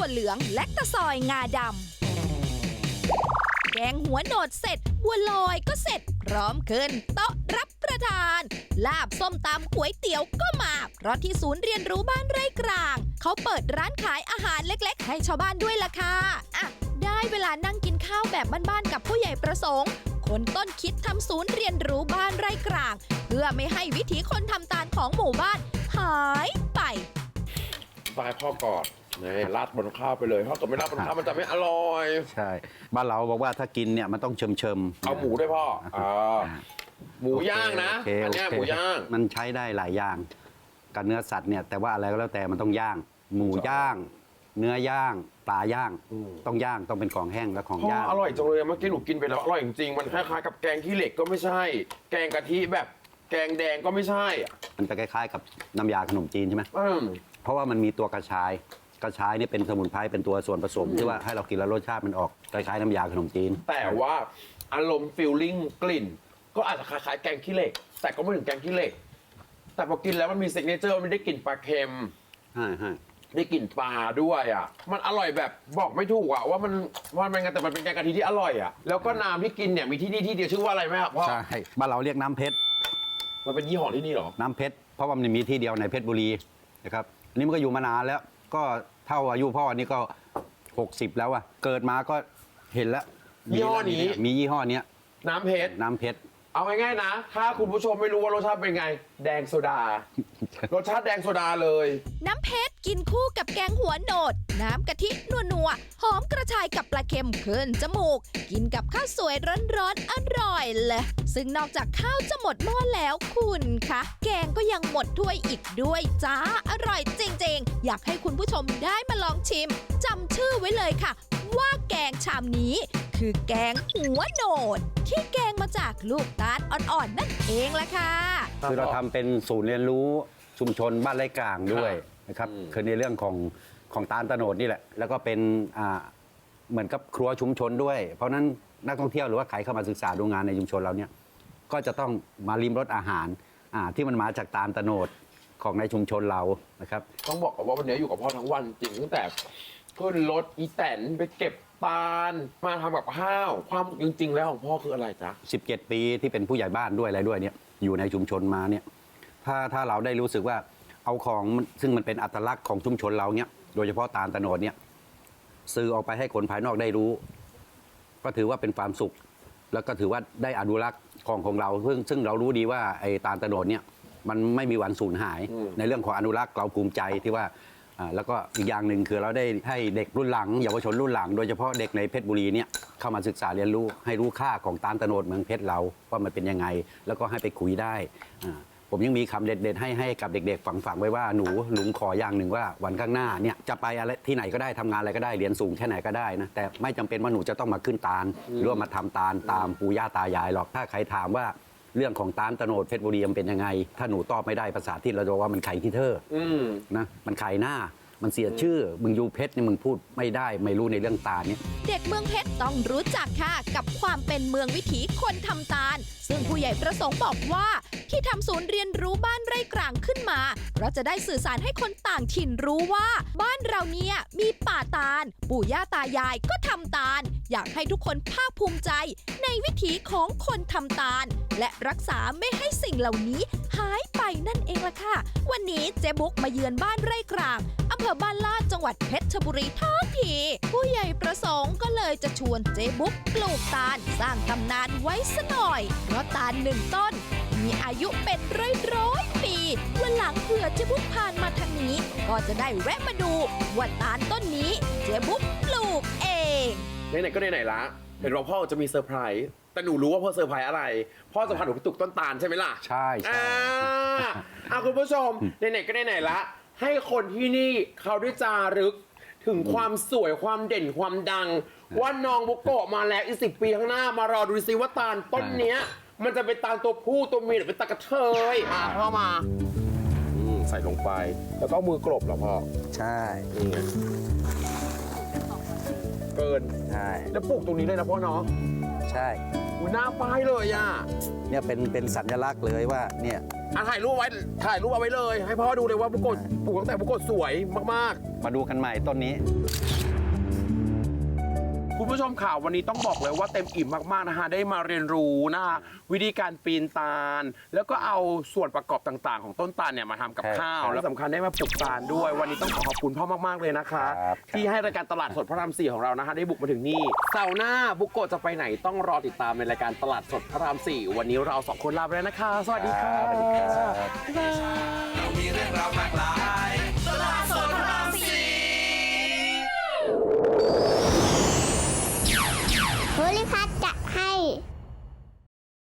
ถั่วเหลืองและตะซอยงาดำแกงหัวโหนดเสร็จ บัวลอยก็เสร็จ พร้อมขึ้นโต๊ะรับประทาน ลาบส้มตำก๋วยเตี๋ยวก็มา เพราะที่ศูนย์เรียนรู้บ้านไร่กลาง เขาเปิดร้านขายอาหารเล็กๆ ให้ชาวบ้านด้วยล่ะค่ะอะ ได้เวลานั่งกินข้าวแบบบ้านๆกับผู้ใหญ่ประสงค์คนต้นคิดทำศูนย์เรียนรู้บ้านไร่กลาง เพื่อไม่ให้วิถีคนทำตาลของหมู่บ้าน หายไปตายพ่อกอน นี่ราดบนข้าวไปเลยถ้าเกิดไม่ราดบนข้าวมันจะไม่อร่อย ใช่ บ้านเราบอกว่าถ้ากินเนี่ยมันต้องเชิมเชิมๆเอาหมูด้วยพ่ออ่าหมูย่างนะโอเคอันเนี้ยโอเคหมูย่าง มันใช้ได้หลายอย่างกับเนื้อสัตว์เนี่ยแต่ว่าอะไรก็แล้วแต่มันต้องย่าง หมูย่าง เนื้อย่างปลาย่างอืม ต้องย่างต้องเป็นของแห้งและของพ่อย่างอร่อยจังเลยเมื่อกี้หนูกินไปแล้วอร่อยจริงๆมันคล้ายๆกับแกงขี้เหล็กก็ไม่ใช่ แกงกะทิแบบแกงแดงก็ไม่ใช่อะมันจะคล้ายๆกับน้ำยาขนมจีนใช่ไหมอืมเพราะว่ามันมีตัวกระชาย กระชายนี่เป็นสมุนไพรเป็นตัวส่วนผสมที่ว่าให้เรากินแล้วรสชาติมันออกคล้ายๆน้ำยาขนมจีน แต่ว่าอารมณ์ฟิลลิ่งกลิ่น ก็อาจจะคล้ายๆแกงขี้เหล็ก แต่ก็ไม่ถึงแกงขี้เหล็ก แต่พอกินแล้วมันมีเซกเนเจอร์มันได้กลิ่นปลาเค็ม ใช่ใช่ได้กลิ่นปลาด้วยอะ มันอร่อยแบบบอกไม่ถูกอะว่ามันว่ามันไงแต่มันเป็นแกงกะทิที่อร่อยอะ แล้วก็น้ำที่กินเนี่ยมีที่นี่ที่เดียวชื่อว่าอะไรไหมครับพ่อใช่บ้านเราเรียกน้ำเพชร มันเป็นยี่ห้อที่นี่เหรอ น้ำเพชร เพราะว่ามันมีที่เดียวในเพชรบุรีนะครับอันนี้มันก็อยู่มานานแล้ว ก็ เท่าอายุพ่อนี่ก็ 60 แล้วอะเกิดมาก็เห็นแล้วยี่ห้อนี้ มียี่ห้อเนี้ยน้ำเพชรน้ำเพชร เอาง่ายๆนะ ถ้าคุณผู้ชมไม่รู้ว่ารสชาติเป็นไง แดงโซดา รสชาติแดงโซดาเลย น้ำเพชรกินคู่กับแกงหัวโหนด น้ำกะทินัวนัวๆหอมกระชายกับปลาเค็มขึ้นจมูก กินกับข้าวสวยร้อนๆอร่อยเลยซึ่งนอกจากข้าวจะหมดหม้อแล้วคุณคะแกงก็ยังหมดถ้วยอีกด้วยจ้าอร่อยจริงๆ อยากให้คุณผู้ชมได้มาลองชิมจำชื่อไว้เลยค่ะ ว่าแกงชามนี้ คือแกงหัวโหนด ที่แกงมาจากลูกตาลอ่อนๆนั่นเองละค่ะ คือเราทำเป็นศูนย์เรียนรู้ชุมชนบ้านไร่กลางด้วยนะครับอืมคือในเรื่องของของตาลตะโนดนี่แหละ แล้วก็เป็นอ่าเหมือนกับครัวชุมชนด้วย เพราะฉะนั้นนักท่องเที่ยวหรือว่าใครเข้ามาศึกษาดูงานในชุมชนเราเนี่ยก็จะต้องมาริมรสอาหารอ่าที่มันมาจากตาลตะโนดของในชุมชนเรานะครับ ต้องบอกก่อนว่าวันนี้อยู่กับพ่อทั้งวันจริงตั้งแต่ขึ้นรถอีแตนไปเก็บ ตาล มาทำกับข้าว ความจริง ๆ แล้วของพ่อคืออะไรจ๊ะ 17 ปีที่เป็นผู้ใหญ่บ้านด้วยอะไรด้วยเนี่ยอยู่ในชุมชนมาเนี่ยถ้าถ้าเราได้รู้สึกว่าเอาของมันซึ่งมันเป็นอัตลักษณ์ของชุมชนเราเนี่ยโดยเฉพาะตาลตะโนดเนี่ยสื่อออกไปให้คนภายนอกได้รู้ ก็ถือว่าเป็นความสุข แล้วก็ถือว่าได้อนุรักษ์ของของเราซึ่งซึ่งเรารู้ดีว่าไอ้ตาลตะโนดเนี่ยมันไม่มีวันสูญหายอืมในเรื่องของอนุรักษ์เราภูมิใจที่ว่าอ่า แล้วก็อีกอย่างหนึ่งคือเราได้ให้เด็กรุ่นหลังเยาวชนรุ่นหลังโดยเฉพาะเด็กในเพชรบุรีเนี่ยเข้ามาศึกษาเรียนรู้ให้รู้ค่าของตาลตะโนดเมืองเพชรเราว่ามันเป็นยังไง แล้วก็ให้ไปคุยได้ผมยังมีคำเด็ดๆให้ให้กับเด็กๆ ฝังๆไว้ว่าหนูหลุงขออย่างหนึ่งว่าวันข้างหน้าเนี่ยจะไปอะไรที่ไหนก็ได้ทำงานอะไรก็ได้เรียนสูงแค่ไหนก็ได้นะแต่ไม่จำเป็นว่าหนูจะต้องมาขึ้นตาลหรือว่ามาทำตาลตามปู่ย่าตายายหรอกถ้าใครถามว่า เรื่องของตาลตะโนดเพชรบุรีมันเป็นยังไง ถ้าหนูตอบไม่ได้ภาษาที่เราจะว่ามันไข่ที่เธออืมนะมันขายหน้ามันเสียชื่อ มึงอยู่เพชรเนี่ยมึงพูดไม่ได้ไม่รู้ในเรื่องตาลเนี่ยเด็กเมืองเพชรต้องรู้จักค่ะกับความเป็นเมืองวิถีคนทำตาล ซึ่งผู้ใหญ่ประสงค์บอกว่า ที่ทำศูนย์เรียนรู้บ้านไร่กลางขึ้นมาเพราะจะได้สื่อสารให้คนต่างถิ่นรู้ว่า บ้านเราเนี่ยมีป่าตาล ปู่ย่าตายายก็ทำตาล อยากให้ทุกคนภาคภูมิใจ ในวิถีของคนทำตาล และรักษาไม่ให้สิ่งเหล่านี้หายไปนั่นเองล่ะค่ะ วันนี้เจ๊บุ๊กมาเยือนบ้านไร่กลางอำเภอบ้านลาดจังหวัดเพชรบุรีทั้งที ผู้ใหญ่ประสงค์ก็เลยจะชวนเจ๊บุ๊กปลูกตาล สร้างตำนานไว้สะหน่อยเพราะตาลหนึ่งต้น มีอายุเป็นร้อยร้อยๆปีวันหลังเผื่อเจ๊บุ๊กผ่านมาทางนี้ ก็จะได้แวะมาดูว่าตาลต้นนี้เจ๊บุ๊กปลูกเองไหนๆก็ไหนๆละเห็นว่าพ่อจะมีเซอร์ไพรส์แต่หนูรู้ว่าพ่อเซอร์ไพรส์อะไร พ่อจะพาหนูไปตุกต้นตาลใช่ไหมล่ะใช่ใช่อ่าอะคุณผู้ชมไหนๆก็ไหนๆละให้คนที่นี่เขาได้จารึกถึงความสวยความเด่นความดัง ว่าน้องบุโกะมาแล้วอีกสิปีข้างหน้ามารอดูซิว่าตาลต้นเนี้ย มันจะเป็นตาลตัวผู้ตัวเมียหรือเป็นตากระเทยอะพ่อมาอืมใส่ลงไป แล้วก็เอามือกลบเหรอพ่อใช่นี่ไงเกิน ใช่แล้วปลูกตรงนี้เลยนะพ่อเนาะใช่อุ้ยหน้าป้ายเลยอะเนี่ยเป็นเป็นสัญลักษณ์เลยว่าเนี่ย อะถ่ายรูปไว้ถ่ายรูปเอาไว้เลย ให้พ่อดูเลยว่าบุโกะปลูกตั้งแต่บุโกะสวยมากๆมาดูกันใหม่ต้นนี้ คุณผู้ชมข่าววันนี้ต้องบอกเลยว่าเต็มอิ่มมากๆนะฮะได้มาเรียนรู้นะฮะวิธีการปีนตาล แล้วก็เอาส่วนประกอบต่างๆ ของต้นตาลเนี่ยมาทำกับครับข้าวครับและสำคัญได้มาปลูกตาลด้วย วันนี้ต้องขอขอบคุณพ่อมากๆเลยนะคะ ครับ ที่ให้รายการตลาดสดพระรามสี่ของเรานะฮะได้บุกมาถึงนี่เสาร์หน้าบุกโกะจะไปไหนต้องรอติดตามในรายการตลาดสดพระรามสี่วันนี้เราสองคนลาไปแล้วนะคะ สวัสดีค่ะ สวัสดีครับ บ๊ายบายมีเรื่องราวมากมาย